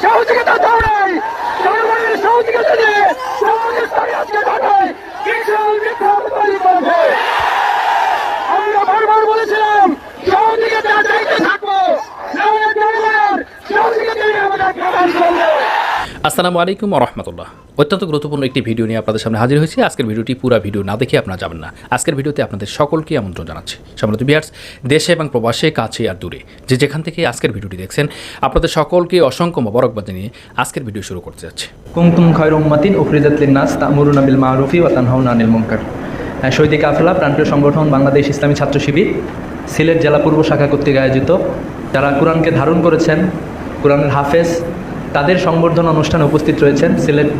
সহযোগিতা দাও নাই জনগণের সহযোগিতা দিয়ে পাকিস্তানি আজকে ঢাকায় বিশাল বিপ্লব তৈরি করেছে আমরা বারবার বলেছিলাম সহযোগিতা চাইতে থাকব নাহলে জনগণের সহযোগিতা নিয়ে আমাদের প্রধান চলবে আসসালামু আলাইকুম রহমতুল্লাহ। অত্যন্ত গুরুত্বপূর্ণ একটি ভিডিও নিয়ে আপনাদের সামনে হাজির হয়েছি। আজকের ভিডিওটি পুরো ভিডিও না দেখে আপনারা যাবেন না। আজকের ভিডিওতে আপনাদের সকলকে আমন্ত্রণ জানাচ্ছি। সম্রাট বিয়ার্স দেশে এবং প্রবাসে, কাছে আর দূরে, যে যেখান থেকে আজকের ভিডিওটি দেখছেন, আপনাদের সকলকে অসংখ্য মোবারকবাদ জানিয়ে আজকের ভিডিও শুরু করতে যাচ্ছে। কুমতুম খয়র উম্মাতিন উখরিজাত লিন্নাস তা'মুরুনা বিল মা'রুফি ওয়া তানহাউনা আনিল মুনকার। শহীদ কাফেলা প্রাণপ্রিয় সংগঠন বাংলাদেশ ইসলামী ছাত্র শিবির, সিলেট জেলা পূর্ব শাখা কর্তৃক আয়োজিত, যারা কোরআনকে ধারণ করেছেন কোরআনের হাফেজ তাদের সংবর্ধনা অনুষ্ঠানে উপস্থিত রয়েছেন সিলেট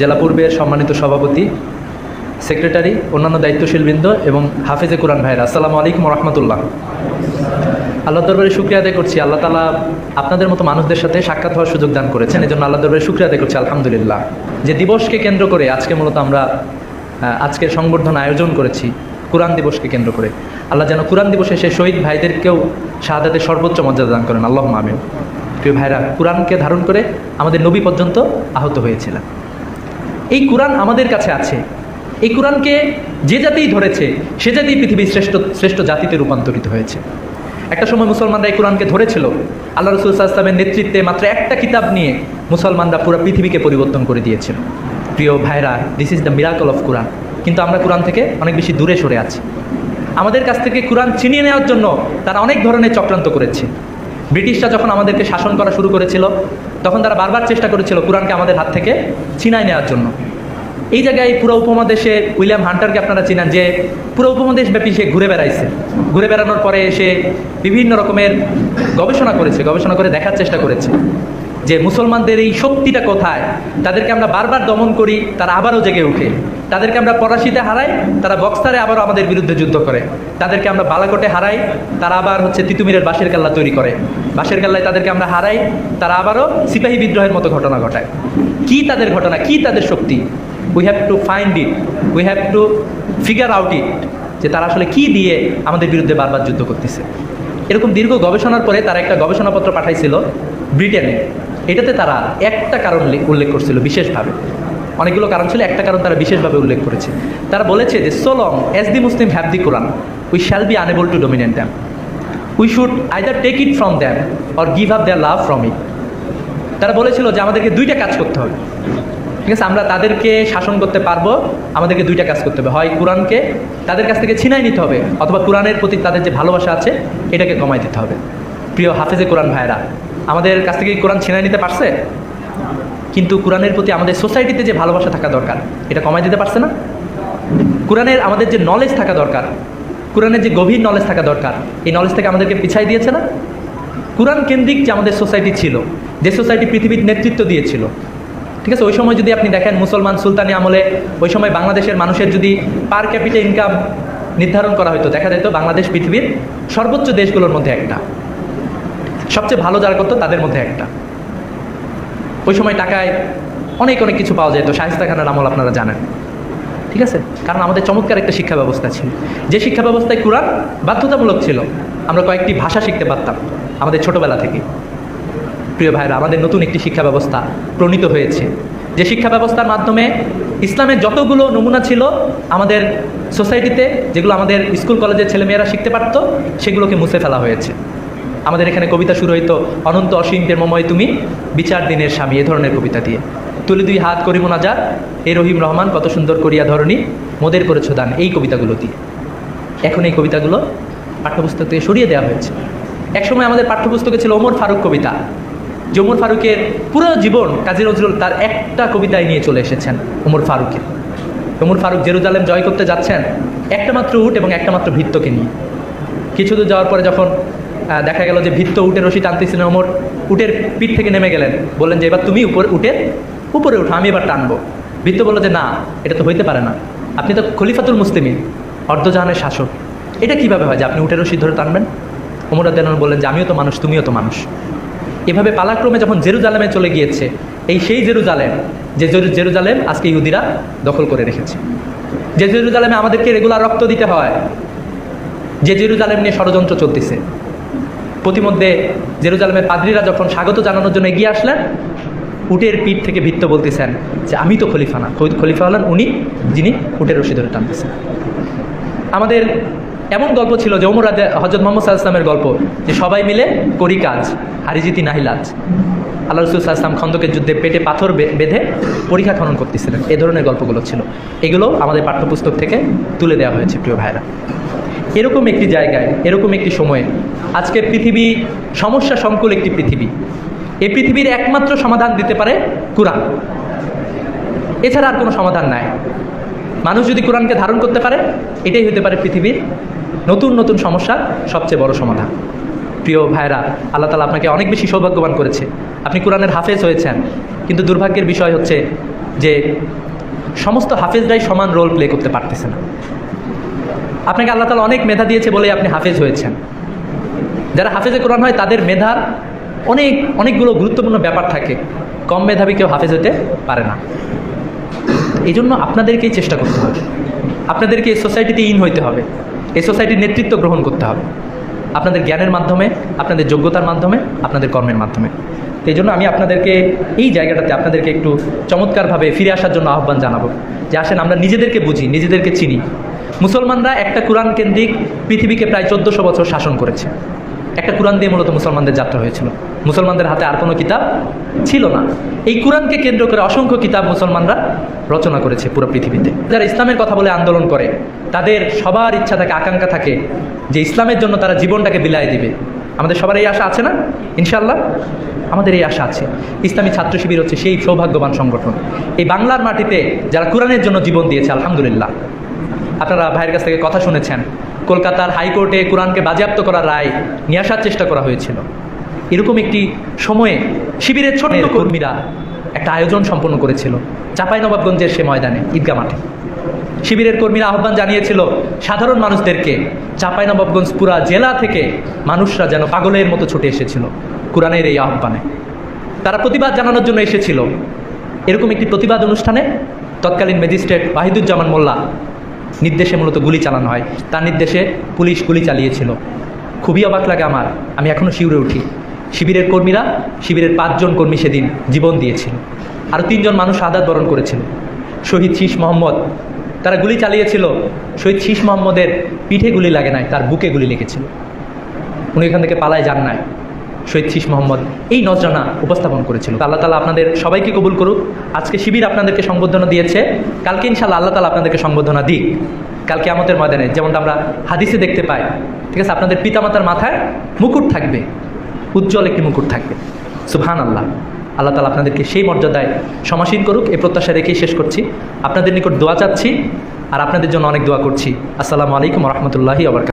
জেলা পূর্বের সম্মানিত সভাপতি, সেক্রেটারি, অন্যান্য দায়িত্বশীলবৃন্দ এবং হাফেজে কোরআন ভাইরা আসসালামু আলাইকুম রহমতুল্লাহ। আল্লাহ দরবারে শুক্রিয়া আদায় করছি। আল্লাহ তালা আপনাদের মতো মানুষদের সাথে সাক্ষাৎ হওয়ার সুযোগ দান করেছেন। এজন্য আল্লাহ দরবারে শুক্রিয়া আদায় করছি। আলহামদুলিল্লাহ। যে দিবসকে কেন্দ্র করে আজকে মূলত আমরা আজকের সংবর্ধনা আয়োজন করেছি, কোরআন দিবসকে কেন্দ্র করে। আল্লাহ যেন কোরআন দিবসে সে শহীদ ভাইদেরকেও শাহাদাতের সর্বোচ্চ মর্যাদা দান করেন। আল্লাহ আমিন। প্রিয় ভাইরা কোরআনকে ধারণ করে আমাদের নবী পর্যন্ত আহত হয়েছিলেন। এই কোরআন আমাদের কাছে আছে। এই কোরআনকে যে জাতিই ধরেছে, সে জাতি পৃথিবীর শ্রেষ্ঠ শ্রেষ্ঠ জাতিতে রূপান্তরিত হয়েছে। একটা সময় মুসলমানরা এই কোরআনকে ধরেছিল। আল্লাহ রসুল ইসলামের নেতৃত্বে মাত্র একটা কিতাব নিয়ে মুসলমানরা পুরো পৃথিবীকে পরিবর্তন করে দিয়েছিল। প্রিয় ভাইরা this is the miracle of Quran কিন্তু আমরা কোরআন থেকে অনেক বেশি দূরে সরে আছি। আমাদের কাছ থেকে কোরআন ছিনিয়ে নেওয়ার জন্য তারা অনেক ধরনের চক্রান্ত করেছে। ব্রিটিশরা যখন আমাদেরকে শাসন করা শুরু করেছিল, তখন তারা বারবার চেষ্টা করেছিল কোরআনকে আমাদের হাত থেকে ছিনাই নেওয়ার জন্য। এই জায়গায় পুরো উপমহাদেশে উইলিয়াম হান্টারকে আপনারা চিনেন যে পুরো উপমহাদেশ ব্যাপী সে ঘুরে বেড়াইছে। ঘুরে বেড়ানোর পরে এসে বিভিন্ন রকমের গবেষণা করেছে, গবেষণা করে দেখার চেষ্টা করেছে। যে মুসলমানদের এই শক্তিটা কোথায়, তাদেরকে আমরা বারবার দমন করি, তারা আবারও জেগে ওঠে। তাদেরকে আমরা পরাশিতে হারাই, তারা বক্সারে আবারও আমাদের বিরুদ্ধে যুদ্ধ করে। তাদেরকে আমরা বালাকোটে হারাই, তারা আবার হচ্ছে তিতুমিরের বাঁশের কাল্লা তৈরি করে। বাঁশের কাল্লায় তাদেরকে আমরা হারাই, তারা আবারও সিপাহী বিদ্রোহের মতো ঘটনা ঘটায়। কি তাদের ঘটনা, কি তাদের শক্তি? We have to find it we have to figure out it যে তারা আসলে কি দিয়ে আমাদের বিরুদ্ধে বারবার যুদ্ধ করতেছে। এরকম দীর্ঘ গবেষণার পরে তারা একটা গবেষণাপত্র পাঠাইছিল ব্রিটেনে। এটাতে তারা একটা কারণ উল্লেখ করছিল বিশেষভাবে। অনেকগুলো কারণ ছিল, একটা কারণ তারা বিশেষভাবে উল্লেখ করেছে। তারা বলেছে যে so long as the Muslim have the Quran we shall be unable to dominate them we should either take it from them or give up their love from it তারা বলেছিল যে, আমাদেরকে দুইটা কাজ করতে হবে। ঠিক আছে, আমরা তাদেরকে শাসন করতে পারব, আমাদেরকে দুইটা কাজ করতে হবে। হয় কোরআনকে তাদের কাছ থেকে ছিনাই নিতে হবে, অথবা কোরআনের প্রতি তাদের যে ভালোবাসা আছে, এটাকে কমাই দিতে হবে। প্রিয় হাফেজে কোরআন ভাইরা আমাদের কাছ থেকে কোরআন ছিনাই নিতে পারছে? কিন্তু কোরআনের প্রতি আমাদের সোসাইটিতে যে ভালোবাসা থাকা দরকার, এটা কমাই দিতে পারছে না। কোরআনের আমাদের যে নলেজ থাকা দরকার, কোরআনের যে গভীর নলেজ থাকা দরকার, এই নলেজ থেকে আমাদেরকে পিছাই দিয়েছে না? কোরআন কেন্দ্রিক যে আমাদের সোসাইটি ছিল, যে সোসাইটি পৃথিবীর নেতৃত্ব দিয়েছিল, ঠিক আছে? ওই সময় যদি আপনি দেখেন মুসলমান সুলতানি আমলে, ওই সময় বাংলাদেশের মানুষের যদি পার ক্যাপিটা ইনকাম নির্ধারণ করা হতো দেখা যেত বাংলাদেশ পৃথিবীর সর্বোচ্চ দেশগুলোর মধ্যে একটা। সবচেয়ে ভালো যারা করতো তাদের মধ্যে একটা। ওই সময় টাকায় অনেক অনেক কিছু পাওয়া যেত শাহিস্তা খানের আমল আপনারা জানেন। ঠিক আছে? কারণ আমাদের চমৎকার একটা শিক্ষা ব্যবস্থা ছিল। যে শিক্ষা ব্যবস্থায় কোরআন বাধ্যতামূলক ছিল, আমরা কয়েকটি ভাষা শিখতে পারতাম আমাদের ছোটোবেলা থেকে। প্রিয় ভাইরা আমাদের নতুন একটি শিক্ষা ব্যবস্থা প্রণীত হয়েছে। যে শিক্ষা ব্যবস্থার মাধ্যমে ইসলামের যতগুলো নমুনা ছিল, আমাদের সোসাইটিতে যেগুলো আমাদের স্কুল, কলেজের ছেলেমেয়েরা শিখতে পারত, সেগুলোকে মুছে ফেলা হয়েছে। আমাদের এখানে কবিতা শুরু হইতো অনন্ত অসীম প্রেমময় তুমি, বিচার দিনের স্বামী, এ ধরনের কবিতা দিয়ে। তুলি দুই হাত করি মোনাজাত এ রহিম রহমান, কত সুন্দর করিয়া ধরনী মোদের করেছ দান, এই কবিতাগুলো দিয়ে। এখন এই কবিতাগুলো পাঠ্যপুস্তক থেকে সরিয়ে দেওয়া হয়েছে। একসময় আমাদের পাঠ্যপুস্তকে ছিল ওমর ফারুক কবিতা। যে ওমর ফারুকের পুরো জীবন কাজী নজরুল তার একটা কবিতায় নিয়ে চলে এসেছেন, ওমর ফারুকের। ওমর ফারুক জেরুজালেম জয় করতে যাচ্ছেন, একটা মাত্র উট এবং একটা মাত্র ভিত্তকে নিয়ে। কিছু দূর যাওয়ার পরে যখন দেখা গেল যে ভিত্ত উটের রশি টানতেছিলেন ওমর উটের পিঠ থেকে নেমে গেলেন। বললেন যে, এবার তুমি উপর উঠে, উপরে উঠো, আমি এবার টানবো। ভিত্ত বলল যে, না, এটা তো হইতে পারে না। আপনি তো খলিফাতুল মুসলিমিন, অর্ধজাহানের শাসক। এটা কীভাবে হয় যে আপনি উটের রশি ধরে টানবেন? ওমর আদান বললেন যে, আমিও তো মানুষ, তুমিও তো মানুষ। এভাবে পালাক্রমে যখন জেরুজালেমে চলে গিয়েছে, এই সেই জেরুজালেম, যে জেরু- জেরুজালেম আজকে ইহুদিরা দখল করে রেখেছে। যে জেরুজালেমে আমাদেরকে রেগুলার রক্ত দিতে হয়, যে জেরুজালেম নিয়ে ষড়যন্ত্র চলতেছে প্রতিমধ্যে জেরুজালেমের পাদ্রীরা যখন স্বাগত জানানোর জন্য এগিয়ে আসলেন, উটের পিঠ থেকে ভিত্ত বলতেছেন যে, আমি তো খলিফা না। খলিফা হলেন উনি যিনি উটের রশি ধরে টানতেছেন। আমাদের এমন গল্প ছিল যে ওমর রাজা হজরত মোহাম্মদ সাল্লাহামের গল্প, যে সবাই মিলে করি কাজ, হারিজিতি নাহিলাজ আল্লাহ রসুল সাল্লাম খন্দকের যুদ্ধে পেটে পাথর বেঁধে পরীক্ষা খনন করতেছিলেন। এ ধরনের গল্পগুলো ছিল। এগুলো আমাদের পাঠ্যপুস্তক থেকে তুলে দেওয়া হয়েছে, প্রিয় ভাইরা এরকম একটি জায়গায়, এরকম একটি সময়ে আজকের পৃথিবী সমস্যা সংকুল একটি পৃথিবী। এই পৃথিবীর একমাত্র সমাধান দিতে পারে কোরআন। এছাড়া আর কোনো সমাধান নাই। মানুষ যদি কোরআনকে ধারণ করতে পারে, এটাই হতে পারে পৃথিবীর নতুন নতুন সমস্যার সবচেয়ে বড় সমাধান। প্রিয় ভাইরা আল্লাহ তালা আপনাকে অনেক বেশি সৌভাগ্যবান করেছে। আপনি কোরআনের হাফেজ হয়েছেন। কিন্তু দুর্ভাগ্যের বিষয় হচ্ছে যে সমস্ত হাফেজরাই সমান রোল প্লে করতে পারতেছে না। আপনাকে আল্লাহ তালা অনেক মেধা দিয়েছে বলেই আপনি হাফেজ হয়েছেন। যারা হাফেজে কোরআন হয়, তাদের মেধার অনেক, অনেকগুলো গুরুত্বপূর্ণ ব্যাপার থাকে। কম মেধাবী কেউ হাফেজ হতে পারে না। এই জন্য আপনাদেরকেই চেষ্টা করতে হবে। আপনাদেরকে এই সোসাইটিতে ইন হইতে হবে। এই সোসাইটির নেতৃত্ব গ্রহণ করতে হবে। আপনাদের জ্ঞানের মাধ্যমে, আপনাদের যোগ্যতার মাধ্যমে, আপনাদের কর্মের মাধ্যমে। এই জন্য আমি আপনাদেরকে এই জায়গাটাতে আপনাদেরকে একটু চমৎকারভাবে ফিরে আসার জন্য আহ্বান জানাব যে আসেন আমরা নিজেদেরকে বুঝি, নিজেদেরকে চিনি। মুসলমানরা একটা কোরআন কেন্দ্রিক পৃথিবীকে প্রায় চোদ্দোশো বছর শাসন করেছে। একটা কোরআন দিয়ে মূলত মুসলমানদের যাত্রা হয়েছিল। মুসলমানদের হাতে আর কোনো কিতাব ছিল না। এই কোরআনকে কেন্দ্র করে অসংখ্য কিতাব মুসলমানরা রচনা করেছে পুরো পৃথিবীতে। যারা ইসলামের কথা বলে আন্দোলন করে, তাদের সবার ইচ্ছা থাকে, আকাঙ্ক্ষা থাকে যে ইসলামের জন্য তারা জীবনটাকে বিলায় দিবে। আমাদের সবার এই আশা আছে না? ইনশাল্লাহ আমাদের এই আশা আছে। ইসলামী ছাত্র শিবির হচ্ছে সেই সৌভাগ্যবান সংগঠন। এই বাংলার মাটিতে যারা কোরআনের জন্য জীবন দিয়েছে, আলহামদুলিল্লাহ। আপনারা ভাইয়ের কাছ থেকে কথা শুনেছেন। কলকাতার হাইকোর্টে কোরআনকে বাজেয়াপ্ত করার রায় নিয়ে আসার চেষ্টা করা হয়েছিল। এরকম একটি সময়ে শিবিরের ছোট্ট কর্মীরা একটা আয়োজন সম্পন্ন করেছিল চাঁপাইনবাবগঞ্জের সে ময়দানে ঈদগা মাঠে। শিবিরের কর্মীরা আহ্বান জানিয়েছিল সাধারণ মানুষদেরকে চাঁপাইনবাবগঞ্জ পুরা জেলা থেকে মানুষরা যেন পাগলের মতো ছুটে এসেছিল। কোরআনের এই আহ্বানে। তারা প্রতিবাদ জানানোর জন্য এসেছিল। এরকম একটি প্রতিবাদ অনুষ্ঠানে তৎকালীন ম্যাজিস্ট্রেট ওয়াহিদুজ্জামান মোল্লা নির্দেশে মূলত গুলি চালানো হয়। তার নির্দেশে পুলিশ গুলি চালিয়েছিল। খুবই অবাক লাগে আমার। আমি এখনও শিউরে উঠি। শিবিরের কর্মীরা, শিবিরের পাঁচজন কর্মী সেদিন জীবন দিয়েছিল। আরও তিনজন মানুষ আদাত বরণ করেছিল। শহীদ শীষ মোহাম্মদ, তারা গুলি চালিয়েছিল। শহীদ শীষ মোহাম্মদের পিঠে গুলি লাগে নাই, তার বুকে গুলি লেগেছিল। উনি এখান থেকে পালায় যান নাই। শহীদ শীষ মোহাম্মদ এই নজরানা উপস্থাপন করেছিল। আল্লাহ তালা আপনাদের সবাইকে কবুল করুক। আজকে শিবির আপনাদেরকে সংবর্ধনা দিয়েছে। কালকে ইনশাল্লাহ আল্লাহ তালা আপনাদেরকে সংবর্ধনা দিক। কালকে আমাদের ময়দানে, যেমনটা আমরা হাদিসে দেখতে পাই। ঠিক আছে, আপনাদের পিতামাতার মাথায় মুকুট থাকবে। উজ্জ্বল একটি মুকুট থাকবে। সুবহান আল্লাহ আল্লাহ তালা আপনাদেরকে সেই মর্যাদায় সমাসীন করুক। এই প্রত্যাশা রেখেই শেষ করছি। আপনাদের নিকট দোয়া চাচ্ছি। আর আপনাদের জন্য অনেক দোয়া করছি। আসসালামু আলাইকুম রহমতুল্লাহি আবরকাত